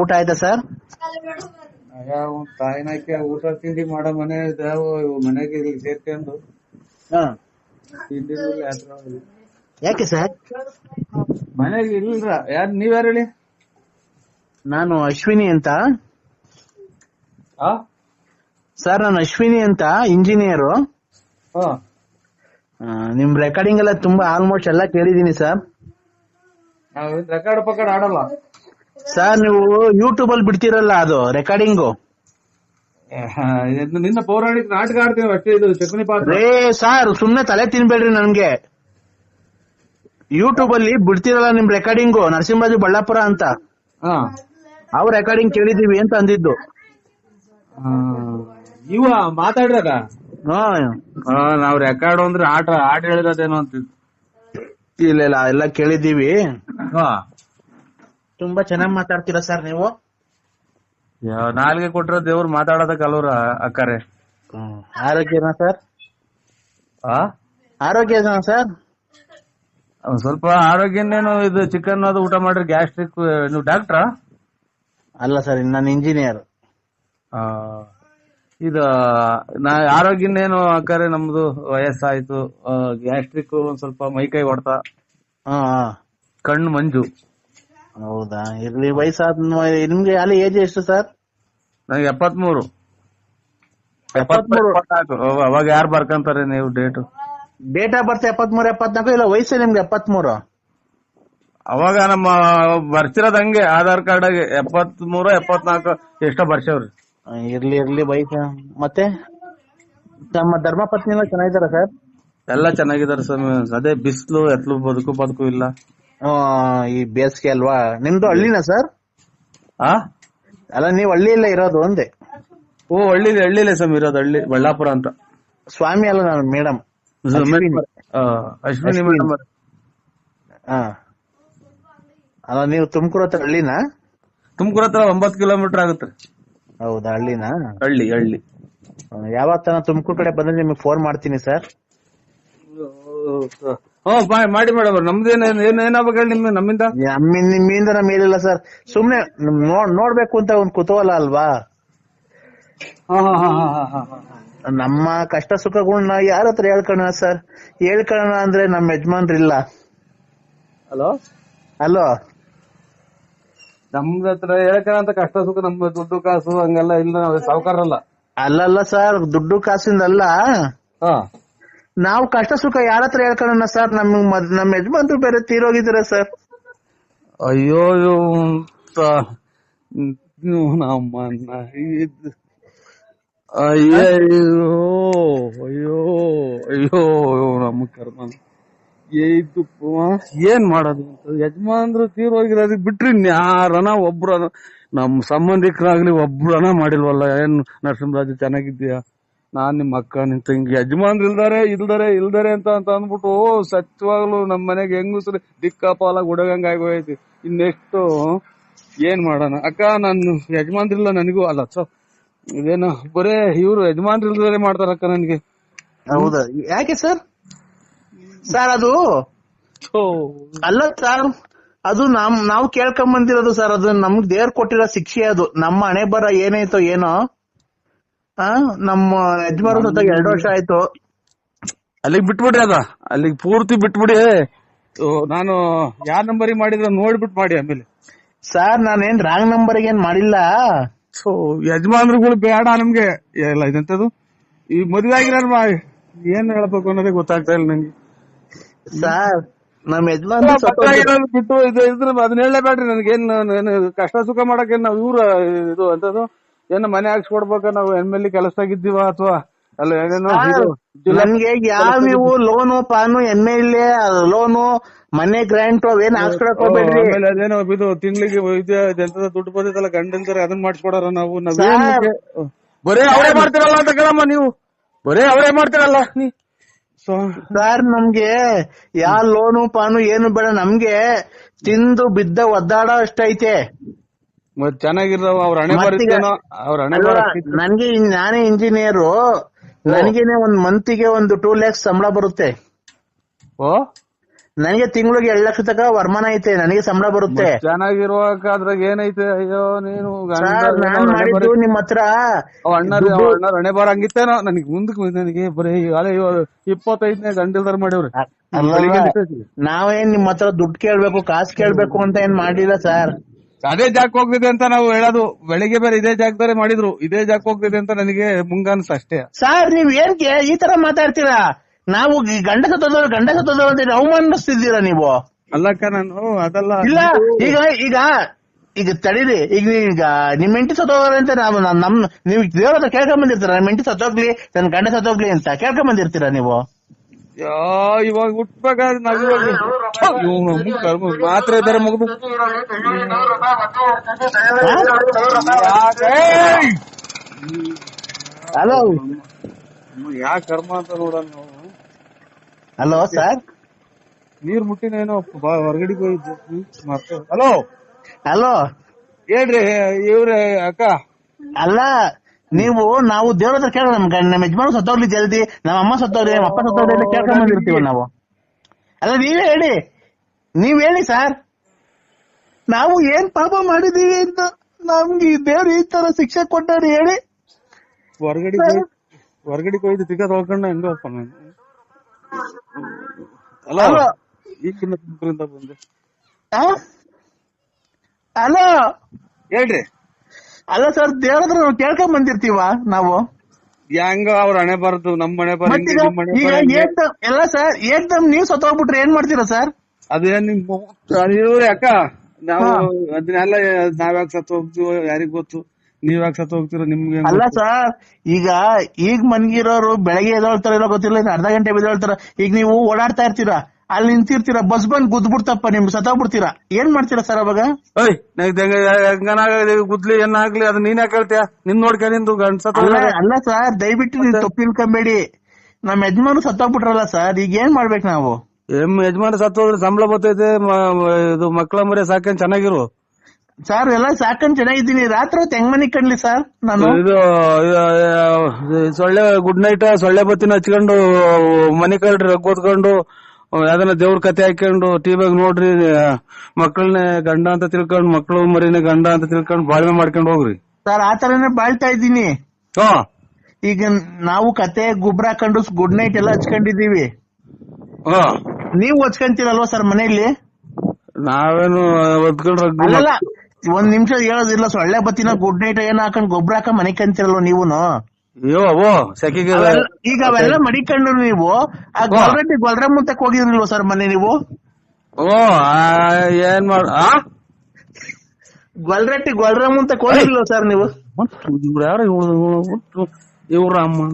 ಊಟ ಆಯ್ತಾ ಸರ್? ತಾಯಿನಾಕೆ ಊಟ ತಿಂಡಿ ಮಾಡೋ ಮನೆ ಮನೆಗೆ ಇಲ್ಲಿ ಸೇರ್ಕೊಂಡು ಯಾಕೆ ಸರ್? ಮನೆಗೆ ಇಲ್ರ? ಯಾರು ನೀವ್ಯಾರು ಹೇಳಿ? ನಾನು ಅಶ್ವಿನಿ ಅಂತ. ಸರ್ ನಾನು ಅಶ್ವಿನಿ ಅಂತ ಇಂಜಿನಿಯರು. ನಿಮ್ ರೆಕಾರ್ಡಿಂಗ್ ಎಲ್ಲ ತುಂಬಾ ಆಲ್ಮೋಸ್ಟ್ ಎಲ್ಲ ಕೇಳಿದೀನಿ ಸರ್. ನಾವ್ ರೆಕಾರ್ಡ್ ಪಕಾರ್ಡ್ ಆಡಲ್ಲ. ಸರ್ ನೀವು ಯೂಟ್ಯೂಬ್ ಅಲ್ಲಿ ಬಿಡ್ತಿರಲ್ಲ ಅದು ರೆಕಾರ್ಡಿಂಗು ಇದು ನಿನ್ನ ಪೌರಾಣಿಕ ನಾಟಕ ಆಡ್ತೀವಿ ಅಷ್ಟೇ ಇದು ಚಕನಿ ಪಾತ್ರ. ರೇ ಸರ್ ಸುಮ್ನೆ ತಲೆ ತಿನ್ಬೇಡ್ರಿ ನನ್ಗೆ. ಯೂಟ್ಯೂಬ್ ಅಲ್ಲಿ ಬಿಡ್ತಿರಲ್ಲ ನಿಮ್ ರೆಕಾರ್ಡಿಂಗು ನರಸಿಂಹರಾಜು ಬಳ್ಳಾಪುರ ಅಂತ. ಹಾ. ಅವ್ರ ರೆಕಾರ್ಡಿಂಗ್ ಕೇಳಿದೀವಿ ಅಂತ ಅಂದಿದ್ದು. ಆ, ಇವ ಮಾತಾಡ್ರಾಗ ಹಾ. ನಾವ್ ರೆಕಾರ್ಡ್ ಅಂದ್ರೆ ಆಟ ಆಟ ಹೇಳಿರೋದೇನೋ ಅಂತ ಇಲ್ಲ ಇಲ್ಲ ಎಲ್ಲ ಕೇಳಿದೀವಿ ಹಾ. ತುಂಬಾ ಚೆನ್ನಾಗಿ ಮಾತಾಡ್ತೀರಾ ಸರ್ ನೀವು? ನಾಲ್ಗೆ ಕೊಟ್ರ ದೇವ್ರು ಮಾತಾಡೋದ ಕಲವ್ರ ಅಕ್ಕಾರೆ. ಆರೋಗ್ಯನಾ ಸರ್? ಆ? ಆರೋಗ್ಯನಾ ಸರ್? ಒಂದ್ ಸ್ವಲ್ಪ ಆರೋಗ್ಯನೇನು ಇದು ಚಿಕನ್ ಅದು ಊಟ ಮಾಡ್ರಿ ಗ್ಯಾಸ್ಟ್ರಿಕ್ ನೀವು ಡಾಕ್ಟ್ರಾ? ಅಲ್ಲ ಸರ್ ನಾನು ಇಂಜಿನಿಯರ್. ಇದು ನಾ ಆರೋಗ್ಯನೇನು ಅಕ್ಕಾರೆ ನಮ್ದು ವಯಸ್ಸಾಯ್ತು ಗ್ಯಾಸ್ಟ್ರಿಕ್ ಒಂದ್ ಸ್ವಲ್ಪ ಮೈಕೈ ಹೊಡ್ತಾ. ಕಣ್ಣು ಮಂಜು. ಹೌದಾ? ಇರ್ಲಿ ವಯಸ್ಸಾದ ನಿಮ್ಗೆ ಅಲ್ಲಿ ಏಜ್ ಎಷ್ಟು ಸರ್? ನನಗೆ ಎಪ್ಪತ್ಮೂರು. ಎಪ್ಪತ್ಮೂರು. ಅವಾಗ ಯಾರು ಬರ್ಕಂತಾರೆ ನೀವು ಡೇಟ್ ಡೇಟ್ ಆಫ್ ಬರ್ತ್ ಎಪ್ಪತ್ಮೂರು ಎಪ್ಪತ್ನಾಲ್ಕು? ಇಲ್ಲ ವಯಸ್ಸು ನಿಮ್ಗೆ ಎಪ್ಪತ್ಮೂರು? ಅವಾಗ ನಮ್ಮ ಬರ್ತಿರೋದ್ ಹಂಗೆ ಆಧಾರ್ ಕಾರ್ಡ್ ಎಪ್ಪತ್ಮೂರು ಎಪ್ಪತ್ನಾಲ್ಕು ಎಷ್ಟೋ ಬರ್ಸವ್ರಿ. ಇರ್ಲಿ ಇರ್ಲಿ ಬೈಕ್ ಮತ್ತೆ? ನಮ್ಮ ಧರ್ಮಪತ್ನಿ ಎಲ್ಲ ಚೆನ್ನಾಗಿದಾರ ಸರ್? ಎಲ್ಲ ಚೆನ್ನಾಗಿದಾರೆ ಸರ್ ಅದೇ ಬಿಸ್ಲು ಎತ್ಲು ಬದುಕು ಬದುಕು ಇಲ್ಲ. ಈ ಬೇಸಿಗೆ ಅಲ್ವಾ? ನಿಮ್ದು ಹಳ್ಳಿನಾ ಸರ್? ಆ? ಅಲ್ಲ ನೀವು ಹಳ್ಳಿಯಲ್ಲೇ ಇರೋದು ಒಂದೇ ಓ ಹಳ್ಳಿ ಹಳ್ಳಿಲೇ ಸ್ವಾಮಿ ಇರೋದು ಹಳ್ಳಿ ಬಳ್ಳಾಪುರ ಅಂತ. ಸ್ವಾಮಿ ಅಲ್ಲ ನಾನು ಮೇಡಮ್. ಅಶ್ವಿನಿ. ಮೇಡಮ್ ಅಲ್ಲ ನೀವು ತುಮಕೂರು ಹತ್ರ ಹಳ್ಳಿನಾ? ತುಮಕೂರು ಹತ್ರ ಒಂಬತ್ತು ಕಿಲೋಮೀಟರ್ ಆಗುತ್ತೆ. ಹೌದಾ ಹಳ್ಳಿನ? ಹಳ್ಳಿ ಹಳ್ಳಿ. ಯಾವತ್ತ ತುಮಕೂರು ಕಡೆ ಬಂದ್ರೆ ನಿಮಗೆ ಫೋನ್ ಮಾಡ್ತೀನಿ ಸರ್. ಹ್ಮ್ ಬಾಯ್ ಮಾಡಿ ಮೇಡಮ್ ನಮ್ದೇನ್ ಏನ್ ಏನಾಗ್ಬೇಕು ಹೇಳಿ ನಿಮ್ಗೆ ನಮ್ಮಿಂದ? ನಮ್ಮ ನಿಮ್ಮಿಂದ ನಮ್ ಇಲ್ಲ ಸರ್. ಸುಮ್ನೆ ನೋಡ್ ನೋಡ್ಬೇಕು ಅಂತ ಒಂದ್ ಕುತೂಹಲ ಅಲ್ವಾ? ನಮ್ಮ ಕಷ್ಟ ಸುಖಗಳನ್ನ ಯಾರ ಹತ್ರ ಹೇಳ್ಕೋಣ ಸರ್? ಹೇಳ್ಕೋಣ ಅಂದ್ರೆ ನಮ್ಮ ಯಜಮಾನ್ರಿಲ್ಲ. ಹಲೋ? ಹಲೋ? ನಮ್ದ ಹತ್ರ ಅಂತ ಕಷ್ಟ ಸುಖ ನಮ್ ದುಡ್ಡು ಕಾಸು ಹಂಗೆಲ್ಲ ಇಲ್ಲ ನಾವು ಸಾವುಕಾರಲ್ಲ ಅಲ್ಲಲ್ಲ ಸರ್ ದುಡ್ಡು ಕಾಸಿಂದಲ್ಲ. ಹಾ. ನಾವು ಕಷ್ಟ ಸುಖ ಯಾರ ಹತ್ರ ಹೇಳ್ಕೊಳ್ಳೋಣ ಸರ್? ನಮ್ ನಮ್ ಯಜಮಾನ್ರು ಬೇರೆ ತೀರೋಗಿದಾರೆ ಸರ್? ಅಯ್ಯೋ ನಮ್ಮನ್ನ ಅಯ್ಯೋ ಅಯ್ಯೋ ಅಯ್ಯೋ ನಮ್ಮ ಕರ್ಮ ಇದು ಏನ್ ಮಾಡೋದು ಅಂತ. ಯಜಮಾನ್ರು ತೀರೋಗಿರೋದಕ್ ಬಿಟ್ರಿ ಯಾರನ ಒಬ್ರನ ನಮ್ ಸಂಬಂಧಿಕರಾಗ್ಲಿ ಒಬ್ರನ ಮಾಡಿಲ್ವಲ್ಲ? ಏನ್ ನರಸಿಂಹರಾಜು, ಚೆನ್ನಾಗಿದ್ದೀಯಾ? ನಾನ್ ನಿಮ್ಮ ಅಕ್ಕ ನಿನ್ ತಂಗಿ ಯಜಮಾನ್ರು ಇಲ್ದಾರೆ ಇಲ್ದಾರೆ ಇಲ್ದಾರೆ ಅಂತ ಅಂತ ಅಂದ್ಬಿಟ್ಟು ಸತ್ಯವಾಗ್ಲು ನಮ್ ಮನೆಗೆ ಹೆಂಗಸ್ರು ದಿಕ್ಕಾಪಾಲ ಆಗೋಯ್ತಿ ಆಗೋಯ್ತು ನೆಕ್ಸ್ಟ್ ಏನ್ ಮಾಡೋಣ? ಅಕ್ಕ ನಾನು ಯಜಮಾನ್ರಿಲ್ಲ ನನಗೂ. ಅಲ್ಲ ಸೊ ಇದೇನೋ ಬರೇ ಇವ್ರು ಯಜಮಾನ್ರಿಲ್ದಾರೆ ಮಾಡ್ತಾರಕ್ಕ ನನ್ಗೆ. ಹೌದಾ? ಯಾಕೆ ಸರ್? ಸರ್ ಅದು ಅಲ್ಲ ಸರ್ ಅದು ನಮ್ ನಾವು ಕೇಳ್ಕೊಂಡ್ ಬಂದಿರೋದು ಸರ್ ಅದು ನಮ್ಗ್ ದೇವ್ರ ಕೊಟ್ಟಿರೋ ಶಿಕ್ಷೆ ಅದು. ನಮ್ಮ ಹಣೆ ಬರ ಏನೈತೋ ಏನೋ. ಆ ನಮ್ಮ ಯಜಮಾನ ಜೊತೆಗೆ ಎರಡು ವರ್ಷ ಆಯ್ತು. ಅಲ್ಲಿಗೆ ಬಿಟ್ಬಿಡ್ರಿ ಅದ. ಅಲ್ಲಿಗೆ ಪೂರ್ತಿ ಬಿಟ್ಬಿಡಿ. ನಾನು ಯಾವ ನಂಬರಿಗೆ ಮಾಡಿದ್ರೆ ನೋಡ್ಬಿಟ್ಟು ಮಾಡಿ ಆಮೇಲೆ. ಸರ್ ನಾನೇನ್ ರಾಂಗ್ ನಂಬರ್ ಏನ್ ಮಾಡಿಲ್ಲ? ಸೊ ಯಜಮಾನ್ರುಗಳು ಬೇಡ ನಮ್ಗೆ. ಎಲ್ಲ ಇದೆಂತದು? ಈ ಮದುವೆ ಆಗಿರೋ ಏನ್ ಹೇಳ್ಬೇಕು ಅನ್ನೋದೇ ಗೊತ್ತಾಗ್ತಾ ಇಲ್ಲ ನಂಗೆ. ಸರ್ ನಮ್ ಯಜಮಾನ್ ಬಿಟ್ಟು ಇದು ಇದ್ರ ಅದನ್ನ ಹೇಳಲೇಬೇಡ್ರಿ ನನಗೇನ್ ಏನು ಕಷ್ಟ ಸುಖ ಮಾಡಕ್ಕೆ ಏನ್ ಇವ್ರ ಇದು ಅಂತದು? ಏನು ಮನೆ ಹಾಕ್ಸ್ಕೊಡ್ಬೇಕ? ನಾವು ಎಂ ಎಲ್ ಕೆಲಸದಾಗಿದ್ದೀವ ಅಥವಾ ಅಲ್ಲ ಏನೇನೋ ಇದು ಜಿಲ್ಲಾ ನನ್ಗೆ ಯಾವ ನೀವು ಲೋನು ಪಾನು ಎಂ ಎಲ್ ಎ ಲೋನು ಮನೆ ಗ್ರಾಂಟ್ ಅವೇನ್ ಹಾಕ್ಸ್ಕೊಳಕ್ ಹೋಗ್ಬೇಡ್ರಿ. ಆಮೇಲೆ ಅದೇನೋ ಇದು ತಿಂಗಳಿಗೆ ಇದು ದುಡ್ಡು ಬಂದಿದ್ದಲ್ಲ ಗಂಡಂತಾರೆ ಅದನ್ನ ಮಾಡಿಸ್ಕೊಡಾರ ನಾವು ನಾವೇನ್ ಸರ್. ಮುಖ್ಯ- ಬರೇ ಅವರೇ ಮಾಡ್ತಿರಲ್ಲ ಅಂತ ಕೇಳಮ್ಮ ನೀವು. ಬರೇ ಅವರೇ ಮಾಡ್ತಿರಲ್ಲ ನೀ. ಸೊ ಸರ್ ನಮ್ಗೆ ಯಾವ ಲೋನು ಪಾನು ಏನು ಬೇಡ ನಮ್ಗೆ ತಿಂದು ಬಿದ್ದ ಒದ್ದಾಡೋ ಅಷ್ಟೈತೆ. ಚೆನ್ನಾಗಿರೋ ಅವ್ರ ಹಣೆ ಅವ್ರ ಹಣೆ ನನ್ಗೆ ನಾನೇ ಇಂಜಿನಿಯರು ನನಗೇನೆ ಒಂದ್ ಮಂತಿಗೆ ಒಂದು ಟೂ ಲ್ಯಾಕ್ಸ್ ಸಂಬಳ ಬರುತ್ತೆ. ಓ. ನನಗೆ ತಿಂಗಳಿಗೆ ಎರಡ್ ಲಕ್ಷ ತಕ ವರಮಾನ ಐತೆ ನನಗೆ ಸಂಬಳ ಬರುತ್ತೆ. ಚೆನ್ನಾಗಿರುವಾಗ ಅದ್ರಾಗ ಏನೈತೆ ಅಯ್ಯೋ ನೀನು ನಾನ್ ಮಾಡಿದ್ದು ನಿಮ್ ಹತ್ರ ಅಣ್ಣ ಹಣೆ ಬಾರ ಹಂಗಿತ್ತೇನೋ ನನಗೆ ಮುಂದಕ್ಕೆ ನನಗೆ ಬರೀ ಇಪ್ಪತ್ತೈದನೇ ಗಂಟಲ್ದಾರ ಮಾಡ್ಯವ್ರಿ. ನಾವೇನ್ ನಿಮ್ ಹತ್ರ ದುಡ್ಡು ಕೇಳ್ಬೇಕು ಕಾಸು ಕೇಳ್ಬೇಕು ಅಂತ ಏನ್ ಮಾಡಿಲ್ಲ ಸರ್? ಅದೇ ಜಾಕ್ ಹೋಗ್ತಿದೆ ಅಂತ ನಾವು ಹೇಳೋದು. ಬೆಳಿಗ್ಗೆ ಬೇರೆ ಇದೇ ಜಾಗದಲ್ಲೇ ಮಾಡಿದ್ರು. ಇದೇ ಜಾಕ್ ಹೋಗ್ತಿದೆ ಅಂತ ನನಗೆ ಮುಂಗಾನ್ಸ್ ಅಷ್ಟೇ. ಸರ್ ನೀವ್ ಏನ್ಕೆ ಈ ತರ ಮಾತಾಡ್ತೀರಾ? ನಾವು ಗಂಡಸ ಗಂಡ ಗಂಡಸ ಗಂಡ ಸತ್ತೋದವ್ರು ಅಂತ ಅವಮಾನಿಸ್ತಿದ್ದೀರಾ ನೀವು? ಅಲ್ಲಕ್ಕ ನಾನು ಅದಲ್ಲ ಇಲ್ಲ ಈಗ ಈಗ ಈಗ ತಡೀರಿ. ಈಗ ಈಗ ನಿಮ್ ಹೆಂಡತಿ ಸತ್ತೋಗ್ರಿ ಅಂತ ನಾವು ನಮ್ ನೀವು ದೇವ್ರ ಹತ್ರ ಕೇಳ್ಕೊಂಡ್ ಬಂದಿರ್ತೀರ? ನಿಮ್ ಹೆಂಡತಿ ಸತ್ತೋಗ್ಲಿ ನನ್ ಗಂಡ ಸತ್ತೋಗ್ಲಿ ಅಂತ ಕೇಳ್ಕೊಂಡ್ ಬಂದಿರ್ತೀರಾ ನೀವು? ಇವಾಗ ಹುಟ್ಬೇಕಾದ್ರೆ ನಾವ್ ಇವಾಗ ಇವ್ನು ನಮ್ಗ್ ಕರ್ಮ ಮಾತ್ರ ಬೇರೆ ಮುಗಿದು ಹಲೋ? ಯಾ ಕರ್ಮ ಅಂತ ನೋಡೋಣ ನಾವು ಹಲೋ ಸರ್? ನೀರ್ ಮುಟ್ಟಿನೇನೋ ಬಾ ಹೊರಗಡೆ ಹೋಗಿದ್ದೆ. ಮತ್ತೆ? ಹಲೋ? ಹಲೋ? ಹೇಳ್ರಿ ಇವ್ರೆ ಅಕ್ಕ. ಅಲ್ಲ ನೀವು ನಾವು ದೇವ್ರ ಹತ್ರ ಕೇಳ ನಮ್ ಗಂಡ ನಮ್ಮ ಯಜಮಾನ ಸತ್ತೋಗ್ಲಿ ಜಲ್ದಿ ನಮ್ಮ ಅಮ್ಮ ಸತ್ತೋಗ್ಲಿ ನಮ್ಮ ಅಪ್ಪ ಸತ್ತೋಗ್ಲಿ ಅಂತ ಕೇಳ್ಕೊಂಡ್ ನಾವು. ಅಲ್ಲ ನೀವೇ ಹೇಳಿ. ನೀವ್ ಹೇಳಿ ಸರ್. ನಾವು ಏನ್ ಪಾಪ ಮಾಡಿದೀವಿ ಅಂತ ನಮ್ಗೆ ದೇವ್ರು ಈ ತರ ಶಿಕ್ಷೆ ಕೊಟ್ಟಾರಿ ಹೇಳಿ. ಹೊರಗಡೆ ಹೊರಗಡೆ ಹೋಯ್ತು ತಿಕ್ಕ ತೊಳ್ಕೊಂಡ ಹೆಂಗ ಅಲ್ಲ ಹಲೋ ಈಗಿನ ಬಂದೆ. ಆ? ಹಲೋ ಹೇಳ್ರಿ. ಅಲ್ಲ ಸರ್ ದೇವ್ರ ಹತ್ರ ನಾವು ಕೇಳ್ಕೊಂಡ್ ಬಂದಿರ್ತೀವ ನಾವು? ಹೆಂಗ ಅವ್ರ ಹಣೆ ಬಾರದು ನಮ್ ಮತ್ತೀಗ ಈಗ ಏಕ್ದಮ್ ಎಲ್ಲ ಸರ್ ಏಕ್ದಮ್ ನೀವ್ ಸತ್ತೋಗ್ಬಿಟ್ರೆ ಏನ್ ಮಾಡ್ತೀರಾ ಸರ್ ಅದೇನ್ ನಿಮ್ ಇವ್ರೆ ಅಕ್ಕ ನಾವು ಅದನ್ನೆಲ್ಲ ನಾವ್ ಯಾಕೆ ಸತ್ತು ಹೋಗ್ತೀವೋ ಯಾರಿಗ್ ಗೊತ್ತು? ನೀವ್ ಯಾಕೆ ಸತ್ತು ಹೋಗ್ತೀರೋ? ನಿಮ್ಗೆ ಅಲ್ಲ ಸರ್ ಈಗ ಈಗ ಮನ್ಗಿರೋರು ಬೆಳಗ್ಗೆ ಎದ್ದೇಳ್ತಾರ ಗೊತ್ತಿಲ್ಲ ಇನ್ನು ಅರ್ಧ ಗಂಟೆ ಬಿದ್ದೋಳ್ತಾರ ಈಗ ನೀವು ಓಡಾಡ್ತಾ ಇರ್ತೀರಾ? ಅಲ್ಲಿ ನಿಂತಿರ್ತೀರ? ಬಸ್ ಬಂದ್ ಗುದ್ಬಿಡ್ತಪ್ಪ ನಿಮ್ ಸತ್ತೋಗ್ಬಿಡ್ತೀರಾ? ಏನ್ ಮಾಡ್ತೀರಾ ಸರ್ ಅವಾಗ? ಏಯ್ ನಂಗ್ ಹೆಂಗ ಹೆಂಗನಾಗಲಿ ಗುದ್ಲಿ ಏನಾಗ್ಲಿ ಅದು ನೀನ್ ಯಾಕೆ ಹೇಳ್ತೀಯ ನಿನ್ ನೋಡ್ಕ ನಿಂದು ಅಲ್ಲ ಸರ್ ದಯವಿಟ್ಟು ನೀನ್ ತಪ್ಪಿಲ್ಕೊಂಬೇಡಿ ನಮ್ ಸತ್ತಾ ಸತ್ತೋಗ್ಬಿಟ್ರಲ್ಲ ಸರ್ ಈಗ ಏನ್ ಮಾಡ್ಬೇಕು ನಾವು? ಎಂ ಯಜಮಾನ ಸತ್ತ ಹೋದ್ರೆ ಸಂಬಳ ಬರ್ತೈತೆ ಇದು ಮಕ್ಳ ಮರಿ ಸಾಕೇನ್ ಚೆನ್ನಾಗಿರು? ಸರ್ ಎಲ್ಲ ಸಾಕೊಂಡ್ ಚೆನ್ನಾಗಿದ್ದೀನಿ. ರಾತ್ರಿ ಹೊತ್ತು ಹೆಂಗ್ ಮನಿ ಕಣ್ಲಿ ಸರ್ ನಾನು? ಇದು ಸೊಳ್ಳೆ ಗುಡ್ ನೈಟ್ ಸೊಳ್ಳೆ ಬತ್ತಿನ ಹಚ್ಕೊಂಡು ಮನಿ ಕಳ್ರಿ ಕೂತ್ಕೊಂಡು ಯಾವ್ದನ ದೇವ್ರ ಕತೆ ಹಾಕೊಂಡು ಟಿವಿಯಾಗ ನೋಡ್ರಿ ಮಕ್ಕಳನ್ನ ಗಂಡ ಅಂತ ತಿಳ್ಕೊಂಡು ಮಕ್ಕಳು ಮರಿನ ಗಂಡ ಅಂತ ತಿಳ್ಕೊಂಡು ಬಾಳ್ವೆ ಮಾಡ್ಕೊಂಡ್ ಹೋಗ್ರಿ. ಸರ್ ಆ ತರನೇ ಬಾಳ್ತಾ ಇದ್ದೀನಿ. ಹಾ. ಈಗ ನಾವು ಕತೆ ಗುಬ್ರ ಹಾಕೊಂಡು ಗುಡ್ ನೈಟ್ ಎಲ್ಲ ಹಚ್ಕೊಂಡಿದೀವಿ ಹಾ. ನೀವು ಹಚ್ಕೊಂತೀರಲ್ವಾ ಸರ್ ಮನೆಯಲ್ಲಿ? ನಾವೇನು ಅಲ್ಲಲ್ಲ ಒಂದ್ ನಿಮಿಷ ಹೇಳೋದಿಲ್ಲ ಸೊಳ್ಳೆ ಬತ್ತಿನ ಗುಡ್ ನೈಟ್ ಏನ್ ಹಾಕೊಂಡು ಗೊಬ್ಬರ ಹಾಕೊಂಡ್ ಮನೆ ಕಂತಿರಲ್ವ ನೀವುನು? ಅಯ್ಯೋ ಓ ಸೆಕೆಗೆ ಈಗ ಅವೆಲ್ಲ ಮಡಿಕೊಂಡು ನೀವು. ಆ ಗೊಲ್ರೆಡ್ಡಿ ಗೊಲ್ರೆ ಮುಂತಕ್ ಹೋಗಿದ್ರಿಲ್ವ ಸರ್ ಮನೆ ನೀವು? ಓ ಆ, ಏನ್ ಮಾಡ ಆ? ಗೊಲ್ರೆಟ್ಟಿ ಗೊಲ್ರೆ ಮುಂತಕ್ ಹೋಗಿರ್ಲಿಲ್ವ ಸರ್ ನೀವು? ಇವ್ರು ಯಾರು ಇವ್ರು ಇವ್ರ ಅಮ್ಮ